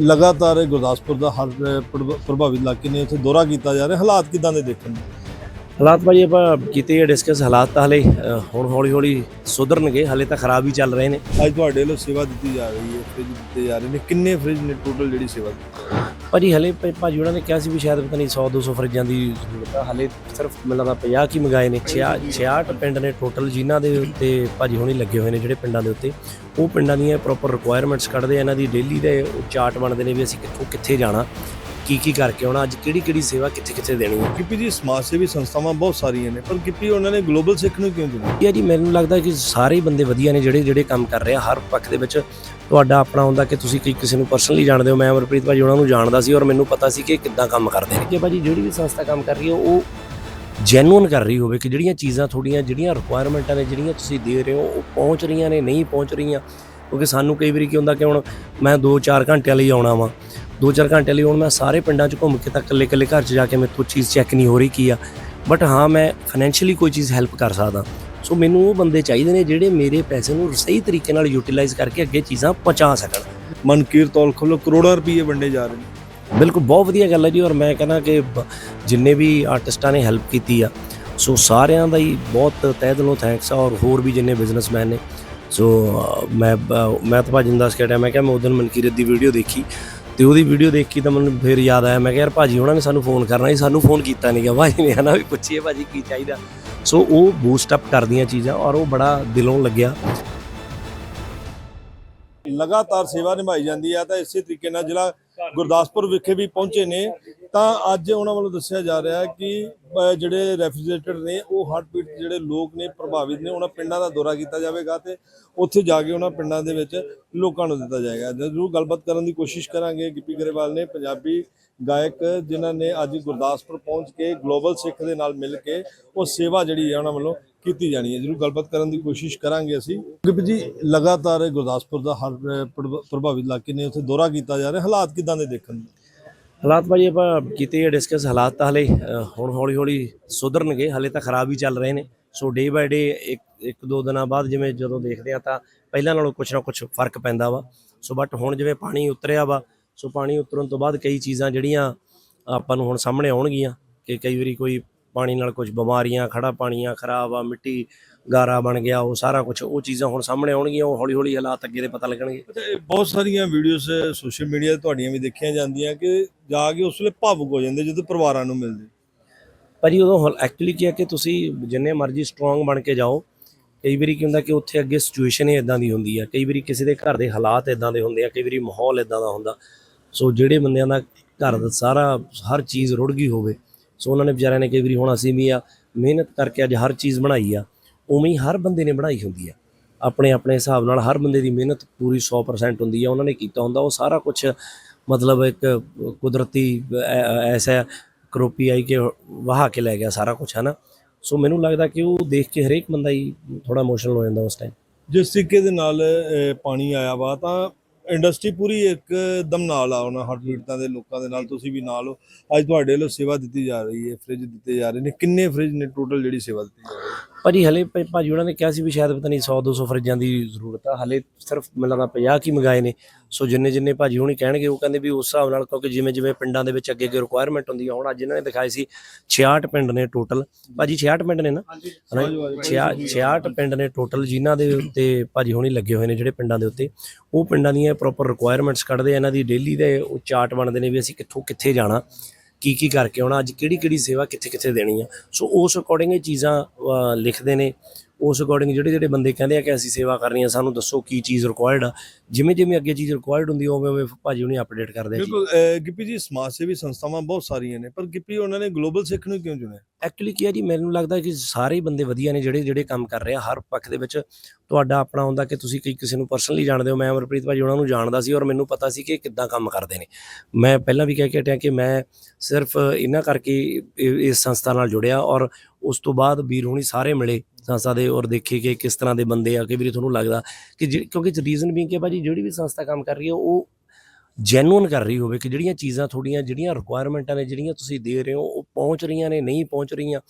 ਲਗਾਤਾਰ ਇਹ ਗੁਰਦਾਸਪੁਰ ਦਾ ਹਰ ਪ੍ਰਭ- ਪ੍ਰਭਾਵਿਤ ਇਲਾਕੇ ਨੇ ਉੱਥੇ ਦੌਰਾ ਕੀਤਾ ਜਾ ਰਿਹਾ। ਹਾਲਾਤ ਕਿਦਾਂ ਦੇ ਦੇਖਣ ਨੂੰ? ਹਾਲਾਤ ਭਾਜੀ ਆਪਾਂ ਕੀਤੇ ਆ ਡਿਸਕਸ ਹਾਲਾਤ ਤਾਂ ਹਲੇ ਹੁਣ ਹੌਲੀ ਹੌਲੀ ਸੁਧਰਨਗੇ ਹਲੇ ਤਾਂ ਖਰਾਬ ਹੀ ਚੱਲ ਰਹੇ ਨੇ। ਅੱਜ ਤੁਹਾਡੇ ਵੱਲੋਂ ਸੇਵਾ ਦਿੱਤੀ ਜਾ ਰਹੀ ਹੈ ਫ੍ਰਿਜ ਦਿੱਤੇ ਜਾ ਰਹੇ ਨੇ। ਕਿੰਨੇ ਫ੍ਰਿਜ ਨੇ ਟੋਟਲ ਜਿਹੜੀ ਸੇਵਾ ਦਿੱਤੀ? ਭਾਜੀ ਹਲੇ ਭਾਜੀ ਉਹਨਾਂ ਨੇ ਕਿਹਾ ਸੀ ਵੀ ਸ਼ਾਇਦ ਪਤਾ ਨਹੀਂ 100 200 ਫਰਿੱਜਾਂ ਦੀ ਜ਼ਰੂਰਤ ਆ। ਹਲੇ ਸਿਰਫ ਮੈਨੂੰ ਲੱਗਦਾ 50 ਕੀ ਮੰਗਾਏ ਨੇ 66 ਪਿੰਡ ਨੇ ਟੋਟਲ ਜਿਨ੍ਹਾਂ ਦੇ ਉੱਤੇ ਭਾਜੀ ਹੁਣੀ ਲੱਗੇ ਹੋਏ ਨੇ ਜਿਹੜੇ ਪਿੰਡਾਂ ਦੇ ਉੱਤੇ। ਉਹ ਪਿੰਡਾਂ ਦੀਆਂ ਪ੍ਰੋਪਰ ਰਿਕੁਆਇਰਮੈਂਟਸ ਕੱਢਦੇ ਆ ਇਹਨਾਂ ਦੀ ਡੇਲੀ ਦੇ ਚਾਰਟ ਬਣਦੇ ਨੇ ਵੀ ਅਸੀਂ ਕਿੱਥੋਂ ਕਿੱਥੇ ਜਾਣਾ। ਕੀ ਕੀ ਕਰਕੇ ਆਉਣਾ ਅੱਜ ਕਿਹੜੀ ਕਿਹੜੀ ਸੇਵਾ ਕਿੱਥੇ ਕਿੱਥੇ ਦੇਣੀ ਹੈ? ਗਿੱਪੀ ਜੀ ਸਮਾਜ ਸੇਵੀ ਸੰਸਥਾਵਾਂ ਬਹੁਤ ਸਾਰੀਆਂ ਨੇ ਪਰ ਗਿੱਪੀ ਉਹਨਾਂ ਨੇ ਗਲੋਬਲ ਸਿੱਖ ਨੂੰ ਕਿਉਂ ਚੁਣਿਆ? ਇਹ ਜੀ ਮੈਨੂੰ ਲੱਗਦਾ ਕਿ ਸਾਰੇ ਬੰਦੇ ਵਧੀਆ ਨੇ ਜਿਹੜੇ ਜਿਹੜੇ ਕੰਮ ਕਰ ਰਹੇ ਆ ਹਰ ਪੱਖ ਦੇ ਵਿੱਚ ਤੁਹਾਡਾ ਆਪਣਾ ਹੁੰਦਾ ਕਿ ਤੁਸੀਂ ਕਿ ਕਿਸੇ ਨੂੰ ਪਰਸਨਲੀ ਜਾਣਦੇ ਹੋ। ਮੈਂ ਅਮਰਪ੍ਰੀਤ ਭਾਜੀ ਉਹਨਾਂ ਨੂੰ ਜਾਣਦਾ ਸੀ ਔਰ ਮੈਨੂੰ ਪਤਾ ਸੀ ਕਿ ਇਹ ਕਿੱਦਾਂ ਕੰਮ ਕਰਦੇ ਨੇ। ਕਿ ਭਾਜੀ ਜਿਹੜੀ ਵੀ ਸੰਸਥਾ ਕੰਮ ਕਰ ਰਹੀ ਹੈ ਉਹ ਜੈਨੂਨ ਕਰ ਰਹੀ ਹੋਵੇ ਕਿ ਜਿਹੜੀਆਂ ਚੀਜ਼ਾਂ ਤੁਹਾਡੀਆਂ ਜਿਹੜੀਆਂ ਰਿਕੁਆਇਰਮੈਂਟਾਂ ਨੇ ਜਿਹੜੀਆਂ ਤੁਸੀਂ ਦੇ ਰਹੇ ਹੋ ਉਹ ਪਹੁੰਚ ਰਹੀਆਂ ਨੇ ਨਹੀਂ ਪਹੁੰਚ ਰਹੀਆਂ। ਕਿਉਂਕਿ ਸਾਨੂੰ ਕਈ ਵਾਰੀ ਕੀ ਹੁੰਦਾ ਕਿ ਹੁਣ ਮੈਂ 2-4 ਘੰਟਿਆਂ ਲਈ ਆਉਣਾ ਵਾਂ 2-4 ਘੰਟੇ ਲਈ ਹੁਣ ਮੈਂ ਸਾਰੇ ਪਿੰਡਾਂ 'ਚ ਘੁੰਮ ਕੇ ਤਾਂ ਇਕੱਲੇ ਇਕੱਲੇ ਘਰ 'ਚ ਜਾ ਕੇ ਮੈਥੋਂ ਚੀਜ਼ ਚੈੱਕ ਨਹੀਂ ਹੋ ਰਹੀ ਕੀ ਆ। ਬਟ ਹਾਂ ਮੈਂ ਫਾਈਨੈਂਸ਼ੀਅਲੀ ਕੋਈ ਚੀਜ਼ ਹੈਲਪ ਕਰ ਸਕਦਾ। ਸੋ ਮੈਨੂੰ ਉਹ ਬੰਦੇ ਚਾਹੀਦੇ ਨੇ ਜਿਹੜੇ ਮੇਰੇ ਪੈਸੇ ਨੂੰ ਸਹੀ ਤਰੀਕੇ ਨਾਲ ਯੂਟਿਲਾਈਜ਼ ਕਰਕੇ ਅੱਗੇ ਚੀਜ਼ਾਂ ਪਹੁੰਚਾ ਸਕਣ। ਮਨਕੀਰ ਤੌਲ ਖੋਲੋ ਕਰੋੜਾਂ ਰੁਪਏ ਵੰਡੇ ਜਾ ਰਹੇ ਨੇ। ਬਿਲਕੁਲ ਬਹੁਤ ਵਧੀਆ ਗੱਲ ਹੈ ਜੀ ਔਰ ਮੈਂ ਕਹਿੰਦਾ ਕਿ ਜਿੰਨੇ ਵੀ ਆਰਟਿਸਟਾਂ ਨੇ ਹੈਲਪ ਕੀਤੀ ਆ ਸੋ ਸਾਰਿਆਂ ਦਾ ਹੀ ਬਹੁਤ ਤਹਿ ਦਿਲੋਂ ਥੈਂਕਸ ਆ ਔਰ ਹੋਰ ਵੀ ਜਿੰਨੇ ਬਿਜ਼ਨਸਮੈਨ ਨੇ। ਸੋ ਮੈਂ ਮੈਂ ਤਾਂ ਭਾਜੀ ਨੂੰ ਦੱਸ ਕੇ ਹਟਿਆ ਮੈਂ ਕਿਹਾ ਮੈਂ ਉਦੋਂ ਮਨਕੀਰਤ ਦੀ ਵੀਡੀਓ ਦੇਖੀ। ਤੇ ਉਹਦੀ ਵੀਡੀਓ ਦੇਖ ਕੇ ਤਾਂ ਮੈਨੂੰ ਫਿਰ ਯਾਦ ਆਇਆ, ਮੈਂ ਕਿਹਾ ਯਾਰ ਭਾਜੀ ਉਹਨਾਂ ਨੇ ਸਾਨੂੰ ਫੋਨ ਕਰਨਾ ਸੀ, ਸਾਨੂੰ ਫੋਨ ਕੀਤਾ ਨਹੀਂ ਭਾਜੀ ਨੇ ਹਨਾ ਵੀ ਪੁੱਛੀਏ ਭਾਜੀ ਕੀ ਚਾਹੀਦਾ। ਸੋ ਉਹ ਬੂਸਟ ਅਪ ਕਰਦੀਆਂ ਚੀਜ਼ਾਂ ਔਰ ਉਹ ਬੜਾ ਦਿਲੋਂ ਲੱਗਿਆ। ਲਗਾਤਾਰ ਸੇਵਾ ਨਿਭਾਈ ਜਾਂਦੀ ਹੈ ਤਾਂ ਇਸੇ ਤਰੀਕੇ ਨਾਲ ਜ਼ਿਲ੍ਹਾ ਗੁਰਦਾਸਪੁਰ ਵਿਖੇ ਵੀ ਪਹੁੰਚੇ ਨੇ। ਤਾਂ ਅੱਜ ਉਹਨਾਂ ਵੱਲੋਂ ਦੱਸਿਆ ਜਾ ਰਿਹਾ ਹੈ ਕਿ ਜਿਹੜੇ ਰੈਫਰੀਜਰੇਟਰ ਨੇ, ਉਹ ਹਾਰਟ ਪੀਟ ਜਿਹੜੇ ਲੋਕ ਨੇ, ਪ੍ਰਭਾਵਿਤ ਨੇ, ਉਹਨਾਂ ਪਿੰਡਾਂ ਦਾ ਦੌਰਾ ਕੀਤਾ ਜਾਵੇਗਾ ਤੇ ਉੱਥੇ ਜਾ ਕੇ ਉਹਨਾਂ ਪਿੰਡਾਂ ਦੇ ਵਿੱਚ ਲੋਕਾਂ ਨੂੰ ਦਿੱਤਾ ਜਾਏਗਾ। ਜ਼ਰੂਰ ਗੱਲਬਾਤ ਕਰਨ ਦੀ ਕੋਸ਼ਿਸ਼ ਕਰਾਂਗੇ। ਗਿੱਪੀ ਗਰੇਵਾਲ ਨੇ ਪੰਜਾਬੀ ਗਾਇਕ ਜਿਨ੍ਹਾਂ ਨੇ ਅੱਜ ਗੁਰਦਾਸਪੁਰ ਪਹੁੰਚ ਕੇ ਗਲੋਬਲ ਸਿੱਖ ਦੇ ਨਾਲ ਮਿਲ ਕੇ ਉਹ ਸੇਵਾ ਜਿਹੜੀ ਹੈ ਉਹਨਾਂ ਵੱਲੋਂ ਕੀਤੀ ਜਾਣੀ ਹੈ। ਜਰੂਰ ਗੱਲਬਾਤ ਕਰਨ ਦੀ ਕੋਸ਼ਿਸ਼ ਕਰਾਂਗੇ ਅਸੀਂ। ਗਿੱਪੀ ਜੀ, ਲਗਾਤਾਰ ਗੁਰਦਾਸਪੁਰ ਦਾ ਹਰ ਪ੍ਰਭ- ਪ੍ਰਭਾਵਿਤ ਇਲਾਕੇ ਨੇ ਉੱਥੇ ਦੌਰਾ ਕੀਤਾ ਜਾ ਰਿਹਾ। ਹਾਲਾਤ ਕਿਦਾਂ ਦੇ ਦੇਖਣ ਨੂੰ ਹਾਲਾਤ ਭਾਜੀ ਆਪਾਂ ਕੀਤੇ ਆ ਡਿਸਕਸ ਹਾਲਾਤ ਤਾਂ ਹਲੇ ਹੁਣ ਹੌਲੀ ਹੌਲੀ ਸੁਧਰਨਗੇ, ਹਲੇ ਤਾਂ ਖਰਾਬ ਹੀ ਚੱਲ ਰਹੇ ਨੇ। ਸੋ ਡੇ ਬਾਏ ਡੇ ਇੱਕ ਇੱਕ, ਦੋ ਦਿਨਾਂ ਬਾਅਦ ਜਿਵੇਂ ਜਦੋਂ ਦੇਖਦੇ ਆ ਤਾਂ ਪਹਿਲਾਂ ਨਾਲੋਂ ਕੁਝ ਨਾ ਕੁਝ ਫ਼ਰਕ ਪੈਂਦਾ ਵਾ। ਸੋ ਬਟ ਹੁਣ ਜਿਵੇਂ ਪਾਣੀ ਉਤਰਿਆ ਵਾ ਸੋ ਪਾਣੀ ਉਤਰਨ ਤੋਂ ਬਾਅਦ ਕਈ ਚੀਜ਼ਾਂ ਜਿਹੜੀਆਂ ਆਪਾਂ ਨੂੰ ਹੁਣ ਸਾਹਮਣੇ ਆਉਣਗੀਆਂ ਕਿ ਕਈ ਵਾਰੀ ਕੋਈ ਪਾਣੀ ਨਾਲ ਕੁਝ ਬਿਮਾਰੀਆਂ ਖੜਾ ਪਾਣੀਆਂ, ਖਰਾਬ ਆ, ਮਿੱਟੀ ਗਾਰਾ ਬਣ ਗਿਆ ਉਹ ਸਾਰਾ ਕੁਝ ਉਹ ਚੀਜ਼ਾਂ ਹੁਣ ਸਾਹਮਣੇ ਆਉਣਗੀਆਂ ਉਹ ਹੌਲੀ ਹੌਲੀ ਹਾਲਾਤ ਅੱਗੇ ਦੇ ਪਤਾ ਲੱਗਣਗੇ। ਬਹੁਤ ਸਾਰੀਆਂ ਵੀਡੀਓਜ਼ ਸੋਸ਼ਲ ਮੀਡੀਆ ਤੇ ਤੁਹਾਡੀਆਂ ਵੀ ਦੇਖੀਆਂ ਜਾਂਦੀਆਂ ਕਿ ਜਾ ਕੇ ਉਸ ਵੇਲੇ ਭਾਵੁਕ ਹੋ ਜਾਂਦੇ ਜਦੋਂ ਪਰਿਵਾਰਾਂ ਨੂੰ ਮਿਲਦੇ। ਭਾਜੀ ਉਦੋਂ ਐਕਚੁਅਲੀ ਕੀ ਹੈ ਕਿ ਤੁਸੀਂ ਜਿੰਨੇ ਮਰਜ਼ੀ ਸਟਰੋਂਗ ਬਣ ਕੇ ਜਾਓ ਕਈ ਵਾਰੀ ਕੀ ਹੁੰਦਾ ਕਿ ਉੱਥੇ ਅੱਗੇ ਸਿਚੁਏਸ਼ਨ ਹੀ ਇਦਾਂ ਦੀ ਹੁੰਦੀ ਹੈ ਕਈ ਵਾਰੀ ਕਿਸੇ ਦੇ ਘਰ ਦੇ ਹਾਲਾਤ ਇਦਾਂ ਦੇ ਹੁੰਦੇ ਆ ਕਈ ਵਾਰੀ ਮਾਹੌਲ ਇਦਾਂ ਦਾ ਹੁੰਦਾ। ਸੋ ਜਿਹੜੇ ਬੰਦਿਆਂ ਦਾ ਘਰ ਦਾ ਸਾਰਾ ਹਰ ਚੀਜ਼ ਰੁੜ ਗਈ ਹੋਵੇ ਸੋ ਉਹਨਾਂ ਨੇ ਵਿਚਾਰਿਆਂ ਨੇ ਕਈ ਵਾਰੀ ਹੁਣ ਅਸੀਂ ਵੀ ਆ ਮਿਹਨਤ ਕਰਕੇ ਅੱਜ ਹਰ ਚੀਜ਼ ਬਣਾਈ ਆ ਉਵੇਂ ਹੀ ਹਰ ਬੰਦੇ ਨੇ ਬਣਾਈ ਹੁੰਦੀ ਆ। ਆਪਣੇ ਆਪਣੇ ਹਿਸਾਬ ਨਾਲ ਹਰ ਬੰਦੇ ਦੀ ਮਿਹਨਤ ਪੂਰੀ 100% ਹੁੰਦੀ ਆ। ਉਹਨਾਂ ਨੇ ਕੀਤਾ ਹੁੰਦਾ, ਉਹ ਸਾਰਾ ਕੁਝ ਮਤਲਬ ਇੱਕ ਕੁਦਰਤੀ ਐਸਾ ਕਰੋਪੀ ਆਈ ਕਿ ਵਹਾ ਕੇ ਲੈ ਗਿਆ ਸਾਰਾ ਕੁਝ ਹੈ ਨਾ ਸੋ ਮੈਨੂੰ ਲੱਗਦਾ ਕਿ ਉਹ ਦੇਖ ਕੇ ਹਰੇਕ ਬੰਦਾ ਹੀ ਥੋੜਾ ਇਮੋਸ਼ਨਲ ਹੋ ਜਾਂਦਾ ਉਸ ਟਾਈਮ ਜਿਸ ਤਰੀਕੇ ਦੇ ਨਾਲ ਪਾਣੀ ਆਇਆ ਵਾ, ਤਾਂ ਇੰਡਸਟਰੀ ਪੂਰੀ ਇੱਕ ਦਮ ਨਾਲ ਆ ਉਹਨਾਂ ਹਾਰਟ ਪੀੜਤਾਂ ਦੇ ਲੋਕਾਂ ਦੇ ਨਾਲ, ਤੁਸੀਂ ਵੀ ਨਾਲ ਹੋ। ਅੱਜ ਤੁਹਾਡੇ ਵੱਲੋਂ ਸੇਵਾ ਦਿੱਤੀ ਜਾ ਰਹੀ ਹੈ ਫ੍ਰਿਜ ਦਿੱਤੇ ਜਾ ਰਹੇ ਨੇ। ਕਿੰਨੇ ਫ੍ਰਿਜ ਨੇ ਟੋਟਲ ਜਿਹੜੀ ਸੇਵਾ ਦਿੱਤੀ ਜਾ ਰਹੀ ਹੈ? ਭਾਜੀ, ਹਲੇ ਭਾਜੀ, ਉਹਨਾਂ ਨੇ ਕਿਹਾ ਸੀ ਵੀ ਸ਼ਾਇਦ ਪਤਾ ਨਹੀਂ 100 200 ਫਰਿੱਜਾਂ ਦੀ ਜ਼ਰੂਰਤ ਆ। ਹਲੇ ਸਿਰਫ ਮੈਨੂੰ ਲੱਗਦਾ 50 ਕੀ ਮੰਗਾਏ ਨੇ। ਸੋ ਜਿੰਨੇ ਜਿੰਨੇ ਭਾਜੀ ਹੁਣੀ ਕਹਿਣਗੇ ਉਹ ਕਹਿੰਦੇ ਵੀ ਉਸ ਹਿਸਾਬ ਨਾਲ ਕਿਉਂਕਿ ਜਿਵੇਂ ਜਿਵੇਂ ਪਿੰਡਾਂ ਦੇ ਵਿੱਚ ਅੱਗੇ ਅੱਗੇ ਰਿਕੁਆਇਰਮੈਂਟ ਹੁੰਦੀ ਆ ਹੁਣ ਅੱਜ ਇਹਨਾਂ ਨੇ ਦਿਖਾਏ ਸੀ 66 ਪਿੰਡ ਨੇ ਟੋਟਲ ਭਾਜੀ 66 ਪਿੰਡ ਨੇ ਨਾ? ਹਨਾ? 66 66 ਪਿੰਡ ਨੇ ਟੋਟਲ ਜਿਨ੍ਹਾਂ ਦੇ ਉੱਤੇ ਭਾਜੀ ਹੁਣੀ ਲੱਗੇ ਹੋਏ ਨੇ ਜਿਹੜੇ ਪਿੰਡਾਂ ਦੇ ਉੱਤੇ ਉਹ ਪਿੰਡਾਂ ਦੀਆਂ ਪ੍ਰੋਪਰ ਰਿਕੁਆਇਰਮੈਂਟਸ ਕੱਢਦੇ ਆ। ਇਹਨਾਂ ਦੀ ਡੇਲੀ ਦੇ ਉਹ ਚਾਰਟ ਬਣਦੇ ਨੇ ਵੀ ਅਸੀਂ ਕਿੱਥੋਂ ਕਿੱਥੇ ਜਾਣਾ ਕੀ ਕੀ ਕਰਕੇ ਆਉਣਾ ਅੱਜ ਕਿਹੜੀ ਕਿਹੜੀ ਸੇਵਾ ਕਿੱਥੇ ਕਿੱਥੇ ਦੇਣੀ ਆ। ਸੋ ਉਸ ਅਕੋਰਡਿੰਗ ਇਹ ਚੀਜ਼ਾਂ ਲਿਖਦੇ ਨੇ। ਉਸ ਅਕੋਰਡਿੰਗ ਜਿਹੜੇ ਜਿਹੜੇ ਬੰਦੇ ਕਹਿੰਦੇ ਆ ਕਿ ਅਸੀਂ ਸੇਵਾ ਕਰਨੀ ਆ ਸਾਨੂੰ ਦੱਸੋ ਕੀ ਚੀਜ਼ ਰਿਕੁਆਇਰਡ ਆ। ਜਿਵੇਂ ਜਿਵੇਂ ਅੱਗੇ ਚੀਜ਼ ਰਿਕੁਆਇਰਡ ਹੁੰਦੀ ਉਵੇਂ ਉਵੇਂ ਭਾਜੀ ਹੁਣੀ ਅਪਡੇਟ ਕਰਦੇ ਆ ਜੀ। ਬਿਲਕੁਲ ਅਹ, ਗਿੱਪੀ ਜੀ ਸਮਾਜ ਸੇਵੀ ਸੰਸਥਾਵਾਂ ਬਹੁਤ ਸਾਰੀਆਂ ਨੇ ਪਰ ਗਿੱਪੀ ਉਹਨਾਂ ਨੇ ਗਲੋਬਲ ਸਿੱਖ ਨੂੰ ਕਿਉਂ ਚੁਣਿਆ? ਐਕਚੁਅਲੀ ਕੀ ਹੈ ਜੀ ਮੈਨੂੰ ਲੱਗਦਾ ਕਿ ਸਾਰੇ ਹੀ ਬੰਦੇ ਵਧੀਆ ਨੇ ਜਿਹੜੇ ਜਿਹੜੇ ਕੰਮ ਕਰ ਰਹੇ ਆ ਹਰ ਪੱਖ ਦੇ ਵਿੱਚ ਤੁਹਾਡਾ ਆਪਣਾ ਹੁੰਦਾ ਕਿ ਤੁਸੀਂ ਕਈ ਕਿਸੇ ਨੂੰ ਪਰਸਨਲੀ ਜਾਣਦੇ ਹੋ। ਮੈਂ ਅਮਰਪ੍ਰੀਤ ਭਾਜੀ ਉਹਨਾਂ ਨੂੰ ਜਾਣਦਾ ਸੀ ਔਰ ਮੈਨੂੰ ਪਤਾ ਸੀ ਕਿ ਇਹ ਕਿੱਦਾਂ ਕੰਮ ਕਰਦੇ ਨੇ। ਮੈਂ ਪਹਿਲਾਂ ਵੀ ਕਹਿ ਕੇ ਹਟਿਆ ਕਿ ਮੈਂ ਸਿਰਫ ਇਹਨਾਂ ਕਰਕੇ ਇਸ ਸੰਸਥਾ ਨਾਲ ਜੁੜਿਆ ਔਰ ਉਸ ਤੋਂ ਬਾਅਦ ਵੀਰ ਹੁਣੀ ਸਾਰੇ ਮਿਲੇ ਸੰਸਥਾ ਦੇ ਔਰ ਦੇਖੇ ਕਿ ਕਿਸ ਤਰ੍ਹਾਂ ਦੇ ਬੰਦੇ ਆ ਕਈ ਵਾਰੀ ਤੁਹਾਨੂੰ ਲੱਗਦਾ ਕਿ ਜਿ- ਕਿਉਂਕਿ ਰੀਜ਼ਨ ਵੀ ਕਿ ਭਾਜੀ ਜਿਹੜੀ ਵੀ ਸੰਸਥਾ ਕੰਮ ਕਰ ਰਹੀ ਹੈ, ਉਹ ਜੈਨੂਨ ਕਰ ਰਹੀ ਹੋਵੇ ਕਿ ਜਿਹੜੀਆਂ ਚੀਜ਼ਾਂ ਤੁਹਾਡੀਆਂ, ਜਿਹੜੀਆਂ ਰਿਕੁਆਇਰਮੈਂਟਾਂ ਨੇ, ਜਿਹੜੀਆਂ ਤੁਸੀਂ ਦੇ ਰਹੇ ਹੋ, ਉਹ ਪਹੁੰਚ ਰਹੀਆਂ ਨੇ, ਨਹੀਂ ਪਹੁੰਚ ਰਹੀਆਂ।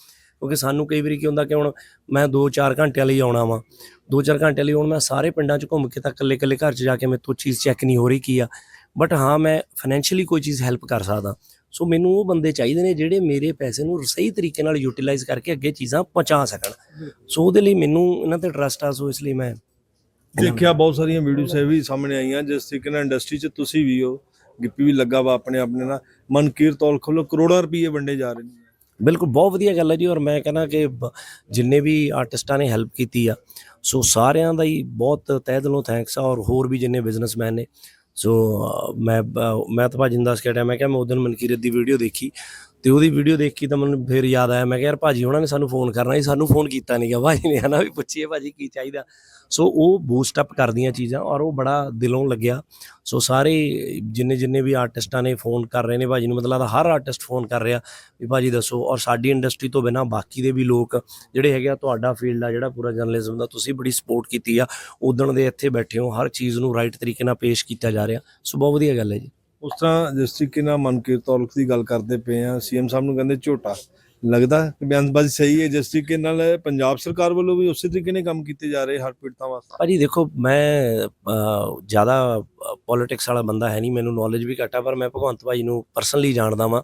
ਕਿਉਂਕਿ ਸਾਨੂੰ ਕਈ ਵਾਰੀ ਕੀ ਹੁੰਦਾ ਕਿ ਹੁਣ ਮੈਂ 2-4 ਘੰਟਿਆਂ ਲਈ ਆਉਣਾ ਵਾਂ 2-4 ਘੰਟਿਆਂ ਲਈ ਹੁਣ ਮੈਂ ਸਾਰੇ ਪਿੰਡਾਂ 'ਚ ਘੁੰਮ ਕੇ ਤਾਂ ਇਕੱਲੇ ਇਕੱਲੇ ਘਰ 'ਚ ਜਾ ਕੇ ਮੇਰੇ ਤੋਂ ਚੀਜ਼ ਚੈੱਕ ਨਹੀਂ ਹੋ ਰਹੀ ਕੀ ਆ। ਬਟ ਹਾਂ, ਮੈਂ ਫਾਈਨੈਂਸ਼ੀਅਲੀ ਕੋਈ ਚੀਜ਼ ਹੈਲਪ ਕਰ ਸਕਦਾ। ਸੋ ਮੈਨੂੰ ਉਹ ਬੰਦੇ ਚਾਹੀਦੇ ਨੇ ਜਿਹੜੇ ਮੇਰੇ ਪੈਸੇ ਨੂੰ ਸਹੀ ਤਰੀਕੇ ਨਾਲ ਯੂਟਿਲਾਈਜ਼ ਕਰਕੇ ਅੱਗੇ ਚੀਜ਼ਾਂ ਪਹੁੰਚਾ ਸਕਣ। ਸੋ ਉਹਦੇ ਲਈ ਮੈਨੂੰ ਇਹਨਾਂ ਤੇ ਟਰਸਟ ਆ ਸੋ ਇਸ ਲਈ ਮੈਂ ਦੇਖਿਆ ਬਹੁਤ ਸਾਰੀਆਂ ਵੀਡੀਓਸ ਇਹ ਵੀ ਸਾਹਮਣੇ ਆਈਆਂ ਜਿਸ ਤਰੀਕੇ ਨਾਲ ਇੰਡਸਟਰੀ 'ਚ ਤੁਸੀਂ ਵੀ ਹੋ ਗਿੱਪੀ ਵੀ ਲੱਗਾ ਵਾ ਆਪਣੇ ਆਪਣੇ ਨਾਲ। ਮਨਕੀਰ ਤੌਲ ਖੋਲੋ ਕਰੋੜਾਂ ਰੁਪਏ ਵੰਡੇ ਜਾ ਰਹੇ ਨੇ। ਬਿਲਕੁਲ ਬਹੁਤ ਵਧੀਆ ਗੱਲ ਹੈ ਜੀ ਔਰ ਮੈਂ ਕਹਿੰਦਾ ਕਿ ਜਿੰਨੇ ਵੀ ਆਰਟਿਸਟਾਂ ਨੇ ਹੈਲਪ ਕੀਤੀ ਆ ਸੋ ਸਾਰਿਆਂ ਦਾ ਹੀ ਬਹੁਤ ਤਹਿ ਦਿਲੋਂ ਥੈਂਕਸ ਆ ਔਰ ਹੋਰ ਵੀ ਜਿੰਨੇ ਬਿਜ਼ਨਸਮੈਨ ਨੇ। ਸੋ ਮੈਂ ਮੈਂ ਤਾਂ ਭਾਜੀ ਨੂੰ ਦੱਸ ਕੇ ਟਾਈਮ ਮੈਂ ਕਿਹਾ ਮੈਂ ਉਦੋਂ ਮਨਕੀਰਤ ਦੀ ਵੀਡੀਓ ਦੇਖੀ। ਤੇ ਉਹਦੀ ਵੀਡੀਓ ਦੇਖੀ ਤਾਂ ਮੈਨੂੰ ਫਿਰ ਯਾਦ ਆਇਆ, ਮੈਂ ਕਿਹਾ ਯਾਰ ਭਾਜੀ ਉਹਨਾਂ ਨੇ ਸਾਨੂੰ ਫੋਨ ਕਰਨਾ ਸੀ, ਸਾਨੂੰ ਫੋਨ ਕੀਤਾ ਨਹੀਂਗਾ ਭਾਜੀ ਨੇ ਹਨਾ ਵੀ ਪੁੱਛੀਏ ਭਾਜੀ ਕੀ ਚਾਹੀਦਾ। ਸੋ ਉਹ ਬੂਸਟ ਅਪ ਕਰਦੀਆਂ ਚੀਜ਼ਾਂ ਔਰ ਉਹ ਬੜਾ ਦਿਲੋਂ ਲੱਗਿਆ। ਸੋ ਸਾਰੇ ਜਿੰਨੇ ਜਿੰਨੇ ਵੀ ਆਰਟਿਸਟਾਂ ਨੇ ਫੋਨ ਕਰ ਰਹੇ ਨੇ, ਭਾਜੀ ਨੂੰ ਮਤਲਬ ਹਰ ਆਰਟਿਸਟ ਫੋਨ ਕਰ ਰਿਹਾ ਵੀ ਭਾਜੀ ਦੱਸੋ। ਔਰ ਸਾਡੀ ਇੰਡਸਟਰੀ ਤੋਂ ਬਿਨਾ ਬਾਕੀ ਦੇ ਵੀ ਲੋਕ ਜਿਹੜੇ ਹੈਗੇ ਆ ਤੁਹਾਡਾ ਫੀਲਡ ਆ, ਜਿਹੜਾ ਪੂਰਾ ਜਰਨਲਿਜ਼ਮ ਦਾ, ਤੁਸੀਂ ਬੜੀ ਸਪੋਰਟ ਕੀਤੀ ਆ। ਉਦਣ ਦੇ ਇੱਥੇ ਬੈਠੇ ਹੋ, ਹਰ ਚੀਜ਼ ਨੂੰ ਰਾਈਟ ਤਰੀਕੇ ਨਾਲ ਪੇਸ਼ ਕੀਤਾ ਜਾ ਰਿਹਾ। ਸੋ ਬਹੁਤ ਵਧੀਆ ਗੱਲ ਹੈ ਜੀ। ਉਸ ਤਰ੍ਹਾਂ ਜਿਸ ਤਰੀਕੇ ਨਾਲ ਮਨਕੀਰ ਤੌਲਖ ਦੀ ਗੱਲ ਕਰਦੇ ਪਏ ਆ ਸੀਐਮ ਸਾਹਿਬ ਨੂੰ ਕਹਿੰਦੇ ਝੋਟਾ। ਲੱਗਦਾ ਕਿ ਬਿਆਨਬਾਜ਼ੀ ਸਹੀ ਹੈ, ਜਿਸ ਤਰੀਕੇ ਨਾਲ ਪੰਜਾਬ ਸਰਕਾਰ ਵੱਲੋਂ ਵੀ ਉਸੇ ਤਰੀਕੇ ਨਾਲ ਕੰਮ ਕੀਤੇ ਜਾ ਰਹੇ ਹਰ ਪੀੜਤਾਂ ਵਾਸਤੇ। ਭਾਜੀ ਦੇਖੋ, ਮੈਂ ਜ਼ਿਆਦਾ ਪੋਲਿਟਿਕਸ ਵਾਲਾ ਬੰਦਾ ਹੈ ਨਹੀਂ, ਮੈਨੂੰ ਨੌਲੇਜ ਵੀ ਘੱਟ ਆ, ਪਰ ਮੈਂ ਭਗਵੰਤ ਭਾਈ ਨੂੰ ਪਰਸਨਲੀ ਜਾਣਦਾ ਵਾਂ।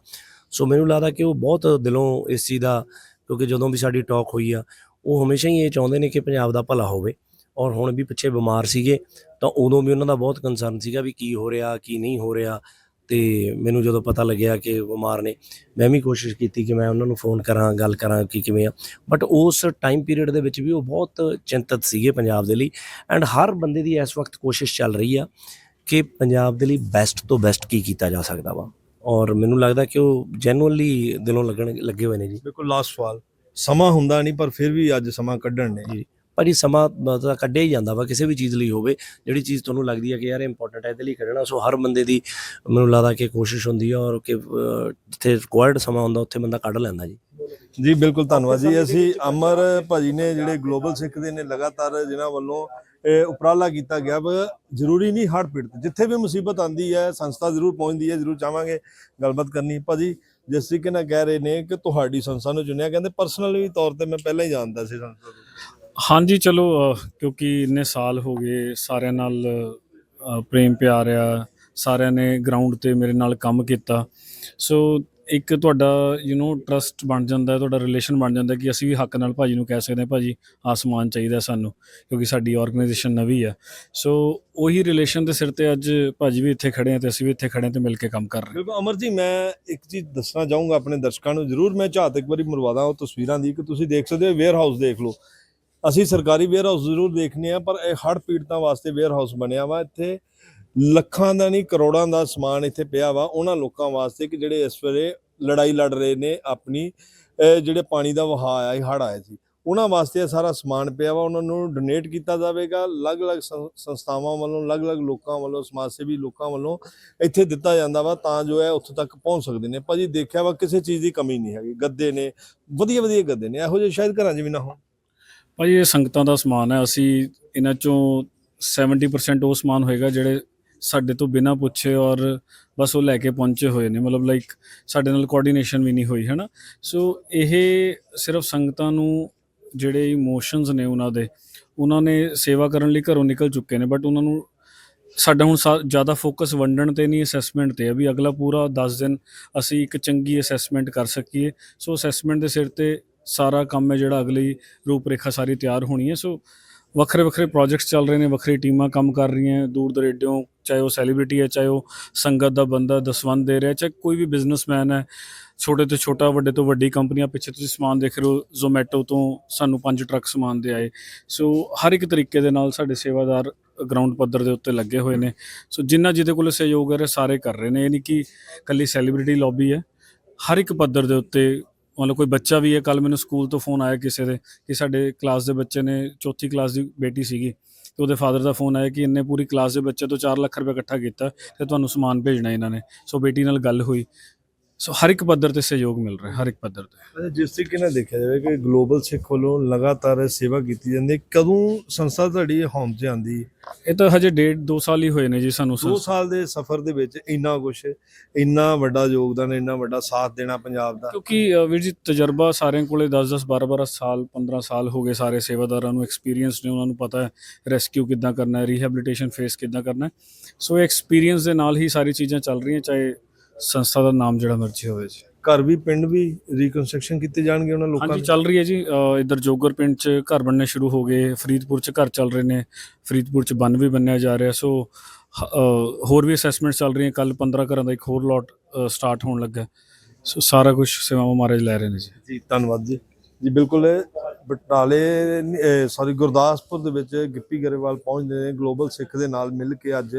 ਸੋ ਮੈਨੂੰ ਲੱਗਦਾ ਕਿ ਉਹ ਬਹੁਤ ਦਿਲੋਂ ਇਸ ਚੀਜ਼ ਦਾ, ਕਿਉਂਕਿ ਜਦੋਂ ਵੀ ਸਾਡੀ ਟਾਕ ਹੋਈ ਆ, ਉਹ ਹਮੇਸ਼ਾ ਹੀ ਇਹ ਚਾਹੁੰਦੇ ਨੇ ਕਿ ਪੰਜਾਬ ਦਾ ਭਲਾ ਹੋਵੇ। ਔਰ ਹੁਣ ਵੀ ਪਿੱਛੇ ਬਿਮਾਰ ਸੀਗੇ ਤਾਂ ਉਦੋਂ ਵੀ ਉਹਨਾਂ ਦਾ ਬਹੁਤ ਕੰਸਰਨ ਸੀਗਾ ਵੀ ਕੀ ਹੋ ਰਿਹਾ ਕੀ ਨਹੀਂ ਹੋ ਰਿਹਾ। ਤੇ ਮੈਨੂੰ ਜਦੋਂ ਪਤਾ ਲੱਗਿਆ ਕਿ ਬਿਮਾਰ ਨੇ ਮੈਂ ਵੀ ਕੋਸ਼ਿਸ਼ ਕੀਤੀ ਕਿ ਮੈਂ ਉਹਨਾਂ ਨੂੰ ਫੋਨ ਕਰਾਂ ਗੱਲ ਕਰਾਂ ਕਿ ਕਿਵੇਂ ਆ। ਬਟ ਉਸ ਟਾਈਮ ਪੀਰੀਅਡ ਦੇ ਵਿੱਚ ਵੀ ਉਹ ਬਹੁਤ ਚਿੰਤਤ ਸੀਗੇ ਪੰਜਾਬ ਦੇ ਲਈ ਐਂਡ ਹਰ ਬੰਦੇ ਦੀ ਇਸ ਵਕਤ ਕੋਸ਼ਿਸ਼ ਚੱਲ ਰਹੀ ਆ ਕਿ ਪੰਜਾਬ ਦੇ ਲਈ ਬੈਸਟ ਤੋਂ ਬੈਸਟ ਕੀ ਕੀਤਾ ਜਾ ਸਕਦਾ ਵਾ। ਔਰ ਮੈਨੂੰ ਲੱਗਦਾ ਕਿ ਉਹ ਜੈਨੂਅਲੀ ਦਿਲੋਂ ਲੱਗਣ ਲੱਗੇ ਹੋਏ ਨੇ ਜੀ। ਬਿਲਕੁਲ ਲਾਸਟ ਸਵਾਲ। ਸਮਾਂ ਹੁੰਦਾ ਨਹੀਂ ਪਰ ਫਿਰ ਵੀ ਅੱਜ ਸਮਾਂ ਕੱਢਣ ਨੇ। ਜੀ। ਭਾਜੀ ਸਮਾਂ ਤਾਂ ਕੱਢਿਆ ਹੀ ਜਾਂਦਾ ਵਾ, ਕਿਸੇ ਵੀ ਚੀਜ਼ ਲਈ ਹੋਵੇ, ਜਿਹੜੀ ਚੀਜ਼ ਤੁਹਾਨੂੰ ਲੱਗਦੀ ਹੈ ਕਿ ਯਾਰ ਇੰਪੋਰਟੈਂਟ ਹੈ ਇਹਦੇ ਲਈ ਕੱਢਣਾ ਸੋ ਹਰ ਬੰਦੇ ਦੀ ਮੈਨੂੰ ਲੱਗਦਾ ਕਿ ਕੋਸ਼ਿਸ਼ ਹੁੰਦੀ ਹੈ ਔਰ ਕਿ ਜਿੱਥੇ ਰਿਕੁਆਇਰਡ ਸਮਾਂ ਹੁੰਦਾ, ਉੱਥੇ ਬੰਦਾ ਕੱਢ ਲੈਂਦਾ ਜੀ। ਜੀ, ਬਿਲਕੁਲ ਧੰਨਵਾਦ ਜੀ। ਅਸੀਂ ਅਮਰ ਭਾਜੀ ਨੇ ਜਿਹੜੇ ਗਲੋਬਲ ਸਿੱਖ ਦੇ ਨੇ, ਲਗਾਤਾਰ ਜਿਨ੍ਹਾਂ ਵੱਲੋਂ ਇਹ ਉਪਰਾਲਾ ਕੀਤਾ ਗਿਆ ਵਾ, ਜ਼ਰੂਰੀ ਨਹੀਂ ਹੜ੍ਹ ਪੀੜਤ। ਜਿੱਥੇ ਵੀ ਮੁਸੀਬਤ ਆਂਦੀ ਹੈ, ਸੰਸਥਾ ਜ਼ਰੂਰ ਪਹੁੰਚਦੀ ਹੈ, ਜ਼ਰੂਰ ਚਾਹਾਂਗੇ ਗੱਲਬਾਤ ਕਰਨੀ। ਭਾਜੀ, ਜਿਸ ਤਰੀਕੇ ਨਾਲ ਕਹਿ ਰਹੇ ਨੇ ਕਿ ਤੁਹਾਡੀ ਸੰਸਥਾ ਨੂੰ ਚੁਣਿਆ, ਕਹਿੰਦੇ ਪਰਸਨਲੀ ਤੌਰ ਤੇ ਮੈਂ ਪਹਿਲਾਂ ਹੀ ਜਾਣਦਾ ਸੀ ਸੰਸਥਾ ਨੂੰ। ਹਾਂਜੀ ਚਲੋ ਅਹ, ਕਿਉਂਕਿ ਇੰਨੇ ਸਾਲ ਹੋ ਗਏ ਸਾਰਿਆਂ ਨਾਲ ਅਹ, ਪ੍ਰੇਮ ਪਿਆਰ ਆ ਸਾਰਿਆਂ ਨੇ ਗਰਾਊਂਡ ਤੇ ਮੇਰੇ ਨਾਲ ਕੰਮ ਕੀਤਾ। ਸੋ ਇੱਕ ਤੁਹਾਡਾ ਯੂ نو ਟਰਸਟ ਬਣ ਜਾਂਦਾ ਹੈ ਤੁਹਾਡਾ ਰਿਲੇਸ਼ਨ ਬਣ ਜਾਂਦਾ ਹੈ ਕਿ ਅਸੀਂ ਵੀ ਹੱਕ ਨਾਲ ਭਾਜੀ ਨੂੰ ਕਹਿ ਸਕਦੇ ਹਾਂ ਭਾਜੀ ਆਸਮਾਨ ਚਾਹੀਦਾ ਸਾਨੂੰ ਕਿਉਂਕਿ ਸਾਡੀ ਆਰਗੇਨਾਈਜੇਸ਼ਨ ਨਵੀਂ ਹੈ ਸੋ ਉਹੀ ਰਿਲੇਸ਼ਨ ਦੇ ਸਿਰ ਤੇ ਅੱਜ ਭਾਜੀ ਵੀ ਇੱਥੇ ਖੜੇ ਆ ਤੇ ਅਸੀਂ ਵੀ ਇੱਥੇ ਖੜੇ ਹਾਂ ਤੇ ਮਿਲ ਕੇ ਕੰਮ ਕਰ ਰਹੇ ਹਾਂ। ਬਿਲਕੁਲ ਅਮਰ ਜੀ ਮੈਂ ਇੱਕ ਚੀਜ਼ ਦੱਸਣਾ ਚਾਹੂੰਗਾ ਆਪਣੇ ਦਰਸ਼ਕਾਂ ਨੂੰ ਜ਼ਰੂਰ ਮੈਂ ਝਾਤ ਇੱਕ ਵਾਰੀ ਮਰਵਾਦਾ ਉਹ ਤਸਵੀਰਾਂ ਦੀ ਕਿ ਤੁਸੀਂ ਦੇਖ ਸਕਦੇ ਹੋ ਵੇਅਰ ਹਾਊਸ ਦੇਖ ਲਓ। ਅਸੀਂ ਸਰਕਾਰੀ ਵੇਅਰ ਹਾਊਸ ਜ਼ਰੂਰ ਦੇਖਨੇ ਆ, ਪਰ ਇਹ ਹੜ੍ਹ ਪੀੜਤਾਂ ਵਾਸਤੇ ਵੇਅਰ ਹਾਊਸ ਬਣਿਆ ਵਾ, ਇੱਥੇ ਲੱਖਾਂ ਦਾ ਨਹੀਂ, ਕਰੋੜਾਂ ਦਾ ਸਮਾਨ ਇੱਥੇ ਪਿਆ ਵਾ, ਉਹਨਾਂ ਲੋਕਾਂ ਵਾਸਤੇ ਕਿ ਜਿਹੜੇ ਇਸ ਵੇਲੇ ਲੜਾਈ ਲੜ ਰਹੇ ਨੇ, ਆਪਣੀ ਜਿਹੜੇ ਪਾਣੀ ਦਾ ਵਹਾਅ ਆਇਆ ਸੀ ਹੜ੍ਹ ਆਇਆ ਸੀ, ਉਹਨਾਂ ਵਾਸਤੇ ਇਹ ਸਾਰਾ ਸਮਾਨ ਪਿਆ ਵਾ, ਉਹਨਾਂ ਨੂੰ ਡੋਨੇਟ ਕੀਤਾ ਜਾਵੇਗਾ, ਅਲੱਗ-ਅਲੱਗ ਸੰਸਥਾਵਾਂ ਵੱਲੋਂ, ਅਲੱਗ-ਅਲੱਗ ਲੋਕਾਂ ਵੱਲੋਂ, ਸਮਾਜ ਸੇਵੀ ਲੋਕਾਂ ਵੱਲੋਂ ਇੱਥੇ ਦਿੱਤਾ ਜਾਂਦਾ ਵਾ, ਤਾਂ ਜੋ ਹੈ ਉੱਥੇ ਤੱਕ ਪਹੁੰਚ ਸਕਦੇ ਨੇ, ਭਾਜੀ ਦੇਖਿਆ ਵਾ, ਕਿਸੇ ਚੀਜ਼ ਦੀ ਕਮੀ ਨਹੀਂ ਹੈਗੀ, ਗੱਦੇ ਨੇ ਵਧੀਆ ਵਧੀਆ ਗੱਦੇ ਨੇ, ਇਹੋ ਜਿਹੇ ਸ਼ਾਇਦ ਘਰਾਂ 'ਚ ਵੀ ਨਾ ਹੋਣ। ਭਾਜੀ ਇਹ ਸੰਗਤਾਂ ਦਾ ਸਮਾਨ ਹੈ। ਅਸੀਂ ਇਹਨਾਂ ਚੋਂ 70% ਉਹ ਸਮਾਨ ਹੋਏਗਾ ਜਿਹੜੇ ਸਾਡੇ ਤੋਂ ਬਿਨਾਂ ਪੁੱਛੇ ਔਰ ਬਸ ਉਹ ਲੈ ਕੇ ਪਹੁੰਚੇ ਹੋਏ ਨੇ। ਮਤਲਬ ਲਾਈਕ ਸਾਡੇ ਨਾਲ ਕੋਆਰਡੀਨੇਸ਼ਨ ਵੀ ਨਹੀਂ ਹੋਈ ਹੈ ਨਾ ਸੋ ਇਹ ਸਿਰਫ ਸੰਗਤਾਂ ਨੂੰ ਜਿਹੜੇ ਇਮੋਸ਼ਨਸ ਨੇ ਉਹਨਾਂ ਦੇ, ਉਹਨਾਂ ਨੇ ਸੇਵਾ ਕਰਨ ਲਈ ਘਰੋਂ ਨਿਕਲ ਚੁੱਕੇ ਨੇ। ਬਟ ਉਹਨਾਂ ਨੂੰ ਸਾਡਾ ਹੁਣ ਸਾ- ਜ਼ਿਆਦਾ ਫੋਕਸ ਵੰਡਣ ਤੇ ਨਹੀਂ ਅਸੈਸਮੈਂਟ ਤੇ ਆ ਵੀ ਅਗਲਾ ਪੂਰਾ 10 ਦਿਨ ਅਸੀਂ ਇੱਕ ਚੰਗੀ ਅਸੈਸਮੈਂਟ ਕਰ ਸਕੀਏ। ਸੋ ਅਸੈਸਮੈਂਟ ਦੇ ਸਿਰ ਤੇ ਸਾਰਾ ਕੰਮ ਹੈ ਜਿਹੜਾ ਅਗਲੀ ਰੂਪਰੇਖਾ ਸਾਰੀ ਤਿਆਰ ਹੋਣੀ ਹੈ। ਸੋ ਵੱਖਰੇ ਵੱਖਰੇ ਪ੍ਰੋਜੈਕਟਸ ਚੱਲ ਰਹੇ ਨੇ, ਵੱਖਰੀ ਟੀਮਾਂ ਕੰਮ ਕਰ ਰਹੀਆਂ ਦੂਰ ਦਰੇਡਿਓਂ ਚਾਹੇ ਉਹ ਸੈਲੀਬ੍ਰਿਟੀ ਹੈ, ਚਾਹੇ ਉਹ ਸੰਗਤ ਦਾ ਬੰਦਾ ਦਸਵੰਦ ਦੇ ਰਿਹਾ, ਚਾਹੇ ਕੋਈ ਵੀ ਬਿਜ਼ਨਸਮੈਨ ਹੈ, ਛੋਟੇ ਤੋਂ ਛੋਟਾ, ਵੱਡੇ ਤੋਂ ਵੱਡੀ ਕੰਪਨੀਆਂ ਪਿੱਛੇ ਤੁਸੀਂ ਸਮਾਨ ਦੇਖ ਰਹੇ ਹੋ ਜ਼ੋਮੈਟੋ ਤੋਂ ਸਾਨੂੰ ਪੰਜ ਟਰੱਕ ਸਮਾਨ ਦੇ ਆਏ। ਸੋ ਹਰ ਇੱਕ ਤਰੀਕੇ ਦੇ ਨਾਲ ਸਾਡੇ ਸੇਵਾਦਾਰ ਗਰਾਊਂਡ ਪੱਧਰ ਦੇ ਉੱਤੇ ਲੱਗੇ ਹੋਏ ਨੇ। ਸੋ ਜਿੰਨਾ ਜਿਹਦੇ ਕੋਲ ਸਹਿਯੋਗ ਹੈ ਰਿਹਾ ਸਾਰੇ ਕਰ ਰਹੇ ਨੇ। ਇਹ ਨਹੀਂ ਕਿ ਕੱਲੀ ਸੈਲੀਬ੍ਰਿਟੀ ਲੌਬੀ ਹੈ। ਹਰ ਇੱਕ ਪੱਧਰ ਦੇ ਉੱਤੇ ਮਤਲਬ ਕੋਈ ਬੱਚਾ ਵੀ ਹੈ ਕੱਲ ਮੈਨੂੰ ਸਕੂਲ ਤੋਂ ਫੋਨ ਆਇਆ ਕਿਸੇ ਦੇ ਕਿ ਸਾਡੇ ਕਲਾਸ ਦੇ ਬੱਚੇ ਨੇ ਚੌਥੀ ਕਲਾਸ ਦੀ ਬੇਟੀ ਸੀਗੀ ਤੇ ਉਹਦੇ ਫਾਦਰ ਦਾ ਫੋਨ ਆਇਆ ਕਿ ਇਹਨੇ ਪੂਰੀ ਕਲਾਸ ਦੇ ਬੱਚੇ ਤੋਂ 4 ਲੱਖ ਰੁਪਏ ਇਕੱਠਾ ਕੀਤਾ ਤੇ ਤੁਹਾਨੂੰ ਸਮਾਨ ਭੇਜਣਾ ਇਹਨਾਂ ਨੇ। ਸੋ ਬੇਟੀ ਨਾਲ ਗੱਲ ਹੋਈ। ਸੋ ਹਰ ਇੱਕ ਪੱਧਰ ਤੇ ਸਹਿਯੋਗ ਮਿਲ ਰਿਹਾ ਹਰ ਇੱਕ ਪੱਧਰ ਤੇ। ਅੱਛਾ, ਜਿਸ ਤਰੀਕੇ ਨਾਲ ਦੇਖਿਆ ਜਾਵੇ ਕਿ ਗਲੋਬਲ ਸਿੱਖ ਵੱਲੋਂ ਲਗਾਤਾਰ ਸੇਵਾ ਕੀਤੀ ਜਾਂਦੀ ਹੈ ਕਦੋਂ ਸੰਸਥਾ ਤੁਹਾਡੀ ਹੌਂਦ 'ਚ ਆਂਦੀ ਇਹ ਤਾਂ ਹਜੇ ਡੇਢ 2 ਸਾਲ ਹੀ ਹੋਏ ਨੇ ਜੀ ਸਾਨੂੰ ਦੋ ਸਾਲ ਦੇ ਸਫ਼ਰ ਦੇ ਵਿੱਚ ਇੰਨਾ ਕੁਝ ਇੰਨਾ ਵੱਡਾ ਯੋਗਦਾਨ ਇੰਨਾ ਵੱਡਾ ਸਾਥ ਦੇਣਾ ਪੰਜਾਬ ਦਾ। ਕਿਉਂਕਿ ਅ, ਵੀਰ ਜੀ ਤਜਰਬਾ ਸਾਰਿਆਂ ਕੋਲੇ 10-10 12-12 ਸਾਲ 15 ਸਾਲ ਹੋ ਗਏ ਸਾਰੇ ਸੇਵਾਦਾਰਾਂ ਨੂੰ ਐਕਸਪੀਰੀਅੰਸ ਨੇ ਉਹਨਾਂ ਨੂੰ ਪਤਾ ਹੈ ਰੈਸਕਿਊ ਕਿੱਦਾਂ ਕਰਨਾ ਹੈ ਰੀਹੈਬਿਲਿਟੇਸ਼ਨ ਫੇਸ ਕਿੱਦਾਂ ਕਰਨਾ ਹੈ। ਸੋ ਐਕਸਪੀਰੀਅੰਸ ਦੇ ਨਾਲ ਹੀ ਸਾਰੀ ਚੀਜ਼ਾਂ ਚੱਲ ਰਹੀਆਂ ਚਾਹੇ ਸੰਸਥਾ ਦਾ ਨਾਮ ਜਿਹੜਾ ਮਰਜ਼ੀ ਹੋਵੇ ਜੀ। ਘਰ ਵੀ ਪਿੰਡ ਵੀ ਰੀਕਨਸਟਰਕਸ਼ਨ ਕੀਤੇ ਜਾਣਗੇ ਉਹਨਾਂ ਲੋਕਾਂ ਹਾਂਜੀ ਦੇ? ਚੱਲ ਰਹੀ ਹੈ ਜੀ। ਅ, ਇੱਧਰ ਜੋਗਰ ਪਿੰਡ 'ਚ ਘਰ ਬਣਨੇ ਸ਼ੁਰੂ ਹੋ ਗਏ। ਫਰੀਦਪੁਰ 'ਚ ਘਰ ਚੱਲ ਰਹੇ ਨੇ। ਫਰੀਦਪੁਰ 'ਚ ਬੰਨ ਵੀ ਬੰਨਿਆ ਜਾ ਰਿਹਾ। ਸੋ ਹ- ਅ, ਹੋਰ ਵੀ ਅਸੈਸਮੈਂਟ ਚੱਲ ਰਹੀਆਂ। ਕੱਲ 15 ਘਰਾਂ ਦਾ ਇੱਕ ਹੋਰ ਲੋਟ ਸਟਾਰਟ ਹੋਣ ਲੱਗਾ। ਹੈ। ਸੋ ਸਾਰਾ ਕੁਝ ਸੇਵਾਵਾਂ ਮਹਾਰਾਜ ਲੈ ਰਹੇ ਨੇ ਜੀ। ਜੀ ਧੰਨਵਾਦ ਜੀ। ਜੀ ਬਿਲਕੁਲ ਬਟਾਲੇ ਸੌਰੀ ਗੁਰਦਾਸਪੁਰ ਦੇ ਵਿੱਚ ਗਿੱਪੀ ਗਰੇਵਾਲ ਪਹੁੰਚਦੇ ਨੇ, ਗਲੋਬਲ ਸਿੱਖ ਦੇ ਨਾਲ ਮਿਲ ਕੇ ਅੱਜ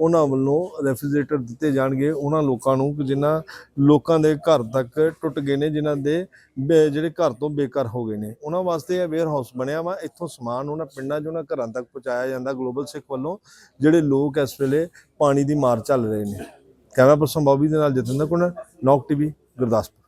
ਉਹਨਾਂ ਵੱਲੋਂ ਰੈਫ੍ਰਿਜਰੇਟਰ ਦਿੱਤੇ ਜਾਣਗੇ। ਉਹਨਾਂ ਲੋਕਾਂ ਨੂੰ ਕਿ ਜਿਨ੍ਹਾਂ ਲੋਕਾਂ ਦੇ ਘਰ ਤੱਕ ਟੁੱਟ ਗਏ ਨੇ, ਜਿਨ੍ਹਾਂ ਦੇ ਬੇ- ਜਿਹੜੇ ਘਰ ਤੋਂ ਬੇਘਰ ਹੋ ਗਏ ਨੇ। ਉਹਨਾਂ ਵਾਸਤੇ ਇਹ ਵੇਅਰ ਹਾਊਸ ਬਣਿਆ ਵਾ। ਇੱਥੋਂ ਸਮਾਨ ਉਹਨਾਂ ਪਿੰਡਾਂ 'ਚ ਉਹਨਾਂ ਘਰਾਂ ਤੱਕ ਪਹੁੰਚਾਇਆ ਜਾਂਦਾ। ਗਲੋਬਲ ਸਿੱਖ ਵੱਲੋਂ ਜਿਹੜੇ ਲੋਕ ਇਸ ਵੇਲੇ ਪਾਣੀ ਦੀ ਮਾਰ ਚੱਲ ਰਹੇ ਨੇ। ਕੈਮਰਾ ਪਰਸਨ ਬੌਬੀ ਦੇ ਨਾਲ ਜਤਿੰਦਰ ਕੁੰਡ ਨੌਕ ਟੀਵੀ, ਗੁਰਦਾਸਪੁਰ।